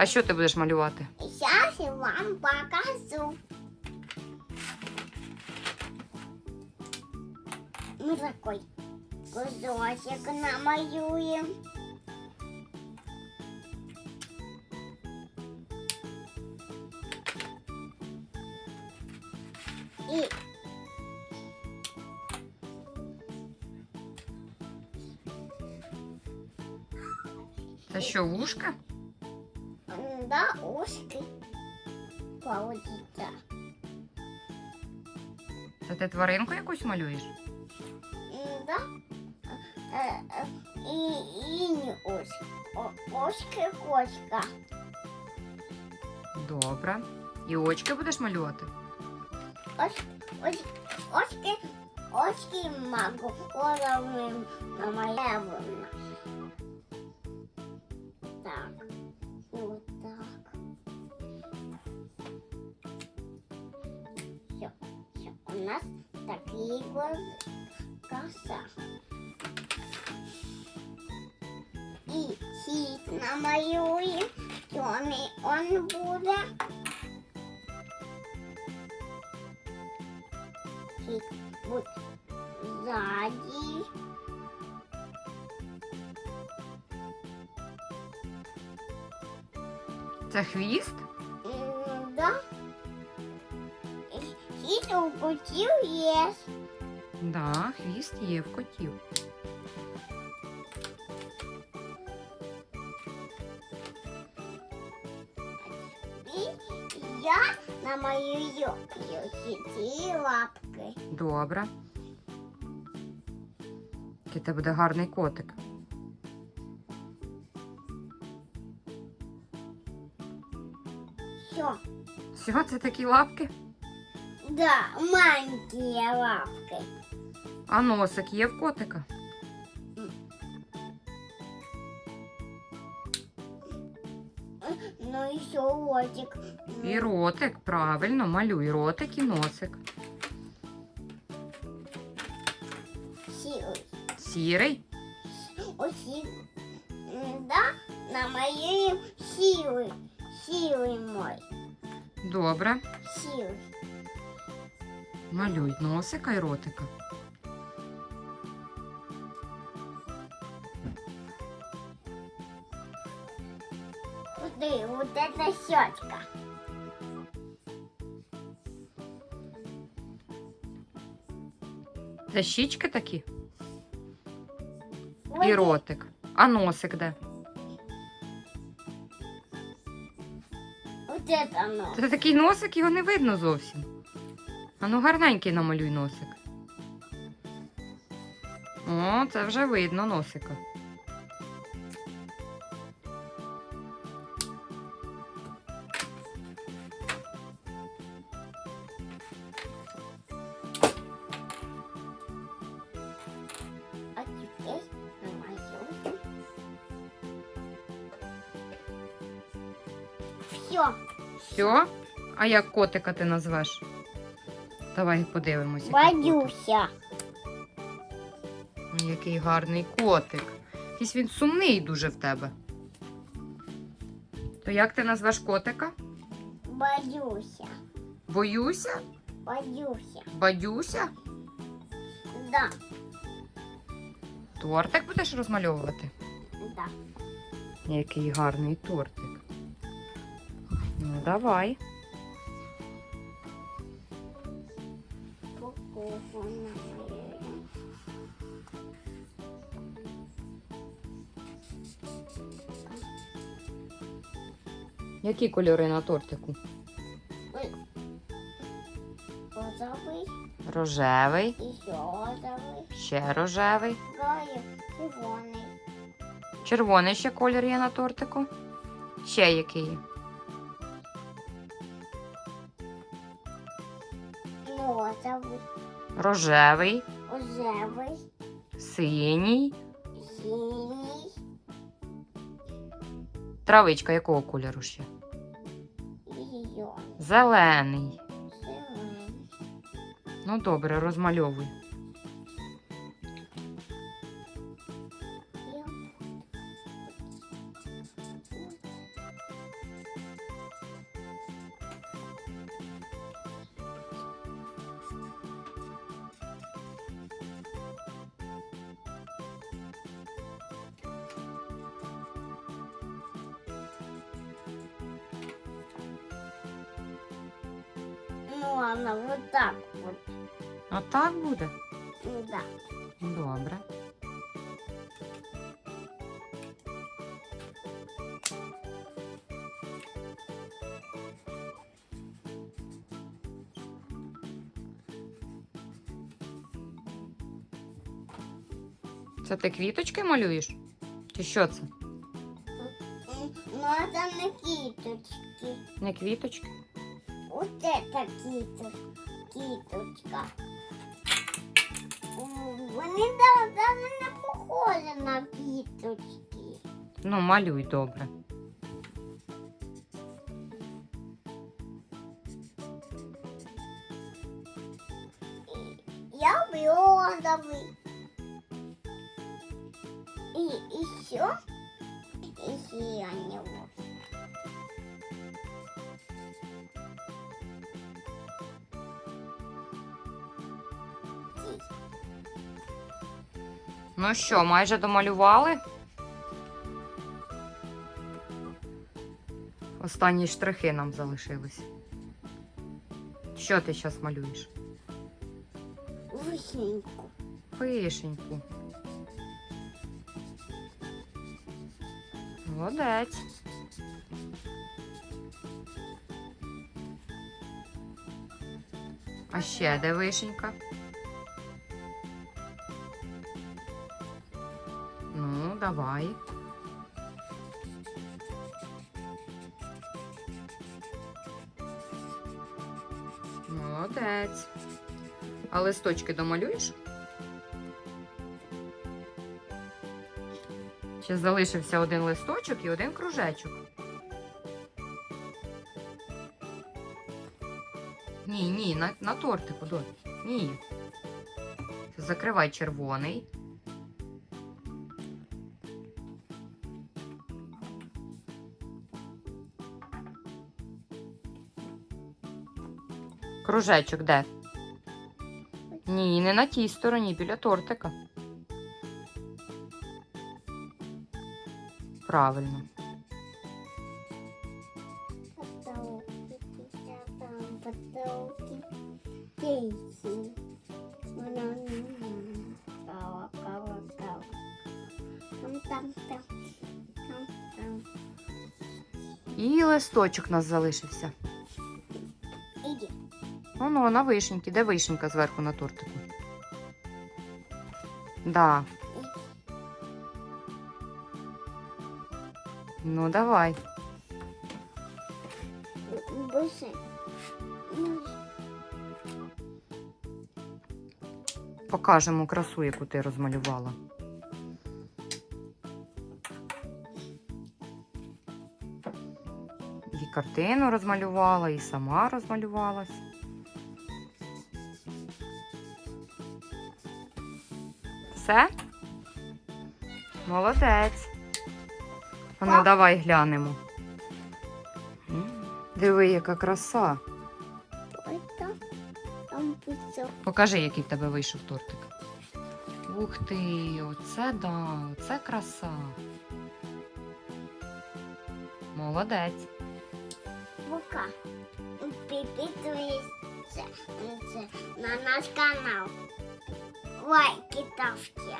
А що ти будеш малювати? Сейчас я вам покажу. Мы такой кусочек намалюем. И Це що, вушка? М, да, ушки получится. Це ти тваринку якусь малюєш? Да. Э, И, и не ушки. О- Ушки кошка. Добре. І очки будеш малювати? Ось, ось, могу уровнем намалевано. Так, нас такие глаза. И хит намалюем, темный он будет. Хит вот сзади. Це хвіст? У котів есть. Да, хвіст є в котів. Я намалюю хиті лапки. Добре. Який тебе буде гарний котик. Все. Всього це такі лапки. Да, маленькие лапки. А носик є в котика. Ну еще ротик. І ротик, правильно, малюй ротик і носик. Силой. Сірий. Оси. Да, намалюем силой. Силой мой. Добре. Силой. Малюй носика і ротика. Смотри, вот это щетка. Це щічки такі і ротик. А носик де? Вот это оно. Це такий носик, його не видно зовсім. А ну гарненький намалюй носик. О, це вже видно носика. Все. Все? А як котика ти назвеш? Давай подивимося. котик. Який гарний котик. Якийсь він сумний дуже в тебе. То як ти назвеш котика? Боюся. Боюся? Боюся. Бадюся? Да, Тортик будеш розмальовувати? да. Який гарний тортик. Ну, давай. Які кольори на тортику? Розовий, Рожевий, і ще розовий, ще рожевий. червоний, Червоний ще колір є на тортику. Ще який є? розовий, Рожевий, рожевий, синій. синій, Травичка якого кольору ще? зелений, Зелений. Ну добре, розмальовуй. Можна вот так вот. Отак буде? Да. Добре. Це ти квіточки малюєш? Чи що це? Ну, это не киточки. Не квіточки? Вот это киточка. киточка. М, Вони да- даже не похожі на кіточки. Ну, малюй добре. Я розовый. И еще, еще я не Ну що, майже домалювали? Останні штрихи нам залишились. Що ти зараз малюєш? Вишеньку. Вишеньку. Молодець. А ще де вишенька? Давай. Молодець. А листочки домалюєш? Ще залишився один листочок і один кружечок. Ні, ні, на, на тортику. Ні. Закривай червоний. Кружечок де? Ні, не на тій стороні, біля тортика. Правильно. І листочок у нас залишився. Иди. Воно на вишеньки. Де вишенька зверху на тортику? Да. Ну, давай. Ну, Покажемо красу, яку ти розмалювала. І картину розмалювала, і сама розмалювалась. Все? Молодець. А Ну, давай глянемо. Диви, яка краса. Покажи, який в тебе вийшов тортик. Ух ти, оце да, оце краса. Молодець. Пока. Підписуйся на наш канал. Лайки ставте.